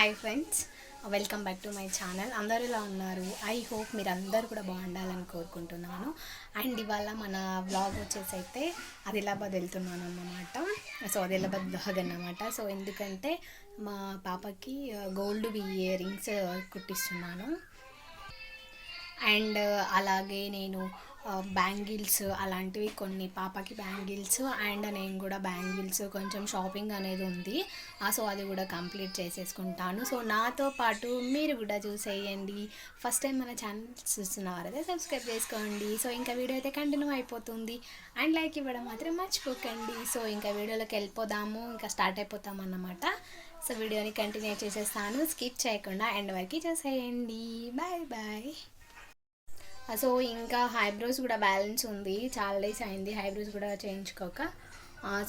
Hi friends welcome back to my channel అందరూ ఇలా ఉన్నారు? ఐ హోప్ మీరు అందరూ కూడా బాగుండాలని కోరుకుంటున్నాను. అండ్ ఇవాళ మన వ్లాగ్ వచ్చేసి అయితే ఆదిలాబాద్ వెళ్తున్నాను అన్నమాట. సో ఆదిలాబాద్ బ్లాగ్ అన్నమాట. సో ఎందుకంటే మా పాపకి గోల్డ్ ఇయర్ రింగ్స్ కుట్టిస్తున్నాను. అండ్ uh, అలాగే నేను బ్యాంగిల్స్ అలాంటివి కొన్ని పాపకి బ్యాంగిల్స్ అండ్ నేను కూడా బ్యాంగిల్స్ కొంచెం షాపింగ్ అనేది ఉంది. సో అది కూడా కంప్లీట్ చేసేసుకుంటాను. సో నాతో పాటు మీరు కూడా చూసేయండి. ఫస్ట్ టైం మన ఛానల్ చూస్తున్నవారైతే సబ్స్క్రైబ్ చేసుకోండి. సో ఇంకా వీడియో అయితే కంటిన్యూ అయిపోతుంది. అండ్ లైక్ ఇవ్వడం మాత్రం మర్చిపోకండి. సో ఇంకా వీడియోలోకి వెళ్ళిపోదాము. ఇంకా స్టార్ట్ అయిపోతాం అన్నమాట. సో వీడియోని కంటిన్యూ చేసేస్తాను. స్కిప్ చేయకుండా ఎండ్ వరకు చూసేయండి. Bye bye. సో ఇంకా హైబ్రోస్ కూడా బ్యాలెన్స్ ఉంది. చాలా డేస్ అయింది. హైబ్రోస్ కూడా చేయించుకోక.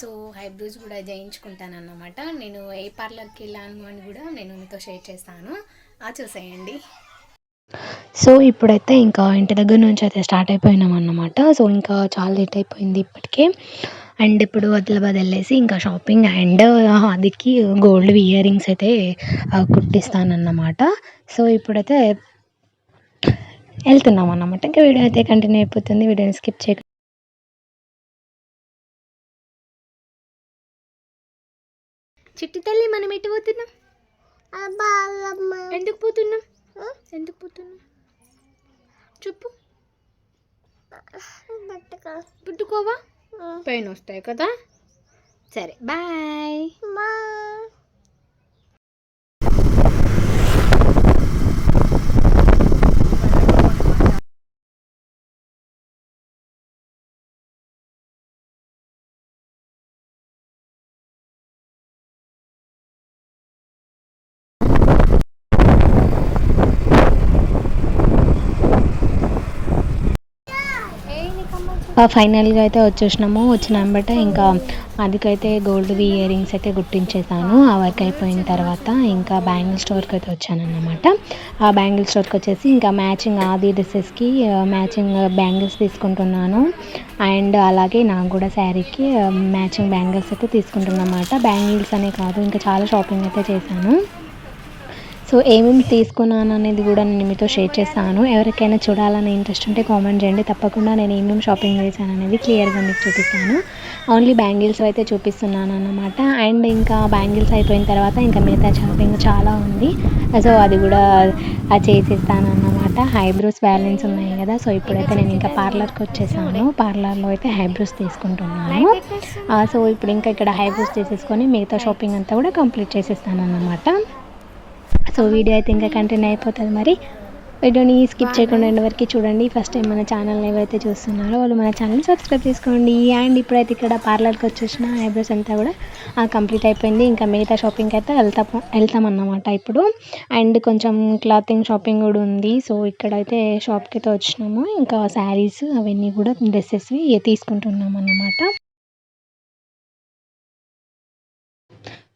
సో హైబ్రోస్ కూడా చేయించుకుంటాను అన్నమాట నేను ఏ పార్లర్కి వెళ్ళాను అని కూడా నేను మీతో షేర్ చేస్తాను. చూసేయండి. సో ఇప్పుడైతే ఇంకా ఇంటి దగ్గర నుంచి అయితే స్టార్ట్ అయిపోయినాం అన్నమాట. సో ఇంకా చాలా లేట్ అయిపోయింది ఇప్పటికే. అండ్ ఇప్పుడు ఆదిలాబాద్ వెళ్ళేసి ఇంకా షాపింగ్ అండ్ అదికి గోల్డ్ ఇయర్ రింగ్స్ అయితే కుట్టిస్తానన్నమాట. సో ఇప్పుడైతే వెళ్తున్నాం అన్నమాట ఇంకా వీడియో అయితే కంటిన్యూ అయిపోతుంది. వీడియోని స్కిప్ చేయక చిట్టి తల్లి మనం ఎటు పోతున్నాం? ఎందుకు పోతున్నాం? ఎందుకు పోతున్నాం? చెప్పు. పుట్టుకోవా? పెయిన్ వస్తాయి కదా. సరే బాయ్. ఫైనల్గా అయితే వచ్చేసినాము. వచ్చిన వెంబట ఇంకా అదికైతే గోల్డ్ ఇయర్ రింగ్స్ అయితే గుర్తించేసాను ఆ వర్క్ అయిపోయిన తర్వాత ఇంకా బ్యాంగిల్ స్టోర్కి అయితే వచ్చానన్నమాట. ఆ బ్యాంగిల్ స్టోర్కి వచ్చేసి ఇంకా మ్యాచింగ్ ఆది డ్రెస్సెస్కి మ్యాచింగ్ బ్యాంగిల్స్ తీసుకుంటున్నాను. అండ్ అలాగే నాకు కూడా శారీకి మ్యాచింగ్ బ్యాంగిల్స్ అయితే తీసుకుంటున్నమాట. బ్యాంగిల్స్ అనే కాదు ఇంకా చాలా షాపింగ్ అయితే చేశాను. సో ఏమేమి తీసుకున్నాను అనేది కూడా నేను మీతో షేర్ చేస్తాను. ఎవరికైనా చూడాలని ఇంట్రెస్ట్ ఉంటే కామెంట్ చేయండి. తప్పకుండా నేను ఏమేమి షాపింగ్ చేశాను అనేది క్లియర్గా మీకు చూపిస్తాను. ఓన్లీ బ్యాంగిల్స్ అయితే చూపిస్తున్నాను అన్నమాట. అండ్ ఇంకా బ్యాంగిల్స్ అయిపోయిన తర్వాత ఇంకా మిగతా షాపింగ్ చాలా ఉంది. సో అది కూడా చేసేస్తాను అన్నమాట. హైబ్రోస్ బ్యాలెన్స్ ఉన్నాయి కదా. సో ఇప్పుడైతే నేను ఇంకా పార్లర్కి వచ్చేసాను. పార్లర్లో అయితే హైబ్రోస్ తీసుకుంటున్నాను. సో ఇప్పుడు ఇంకా ఇక్కడ హైబ్రోస్ చేసేసుకొని మిగతా షాపింగ్ అంతా కూడా కంప్లీట్ చేసేస్తాను అన్నమాట. సో వీడియో అయితే ఇంకా కంటిన్యూ అయిపోతుంది మరి. వీడియోని స్కిప్ చేయకుండా వరకు చూడండి. ఫస్ట్ టైం మన ఛానల్ని ఏవైతే చూస్తున్నారో వాళ్ళు మన ఛానల్ని సబ్స్క్రైబ్ చేసుకోండి. అండ్ ఇప్పుడైతే ఇక్కడ పార్లర్కి వచ్చేసిన ఐబ్రోస్ అంతా కూడా కంప్లీట్ అయిపోయింది. ఇంకా మిగతా షాపింగ్కి అయితే వెళ్తా వెళ్తామన్నమాట ఇప్పుడు. అండ్ కొంచెం క్లాతింగ్ షాపింగ్ కూడా ఉంది. సో ఇక్కడైతే షాప్కి అయితే వచ్చినాము. ఇంకా శారీస్ అవన్నీ కూడా డ్రెస్సెస్వి తీసుకుంటున్నాం అన్నమాట.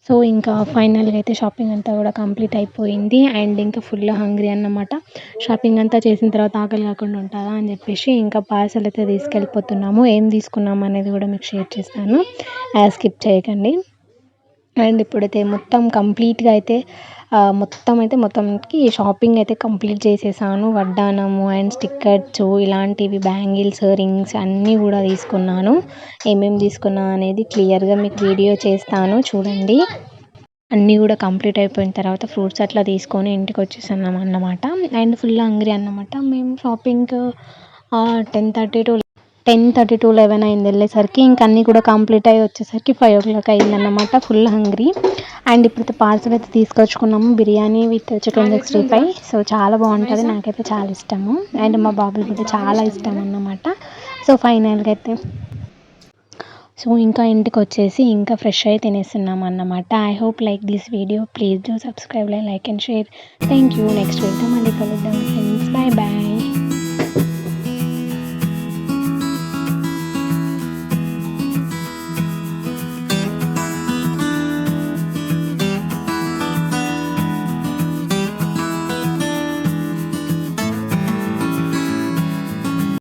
సో ఇంకా ఫైనల్గా అయితే షాపింగ్ అంతా కూడా కంప్లీట్ అయిపోయింది. అండ్ ఇంకా ఫుల్ హంగ్రీ అన్నమాట. షాపింగ్ అంతా చేసిన తర్వాత ఆకలి కాకుండా ఉంటుందా అని చెప్పేసి ఇంకా పార్సల్ అయితే తీసుకెళ్ళిపోతున్నాము. ఏం తీసుకున్నాము అనేది కూడా మీకు షేర్ చేస్తాను. స్కిప్ చేయకండి. అండ్ ఇప్పుడైతే మొత్తం కంప్లీట్గా అయితే మొత్తం అయితే మొత్తంకి షాపింగ్ అయితే కంప్లీట్ చేసేసాను. వడ్డానము అండ్ స్టిక్కర్స్ ఇలాంటివి బ్యాంగిల్స్ రింగ్స్ అన్నీ కూడా తీసుకున్నాను. ఏమేమి తీసుకున్నా అనేది క్లియర్గా మీకు వీడియో చేస్తాను. చూడండి. అన్నీ కూడా కంప్లీట్ అయిపోయిన తర్వాత ఫ్రూట్స్ అట్లా తీసుకొని ఇంటికి వచ్చేసాము అన్నమాట. అండ్ ఫుల్ హంగ్రీ అన్నమాట. మేము shopping ten thirty to ten thirty to eleven అయింది వెళ్ళేసరికి. ఇంక అన్నీ కూడా కంప్లీట్ అయ్యి వచ్చేసరికి ఫైవ్ ఓ క్లాక్ అయిందన్నమాట. ఫుల్ హంగ్రీ అండ్ ఇప్పుడు పార్సల్ అయితే తీసుకొచ్చుకున్నాము. Biryani with chicken sixty five so చాలా బాగుంటుంది. నాకైతే చాలా ఇష్టము. అండ్ మా బాబుకి అయితే చాలా ఇష్టం అన్నమాట. సో ఫైనల్గా అయితే సో ఇంకా ఇంటికి వచ్చేసి ఇంకా ఫ్రెష్ అయి తినేస్తున్నాం అన్నమాట. I hope like this video please do subscribe like and share thank you next వెళ్తాం మళ్ళీ కలుద్దాం ఫ్రెండ్స్ బాయ్ బాయ్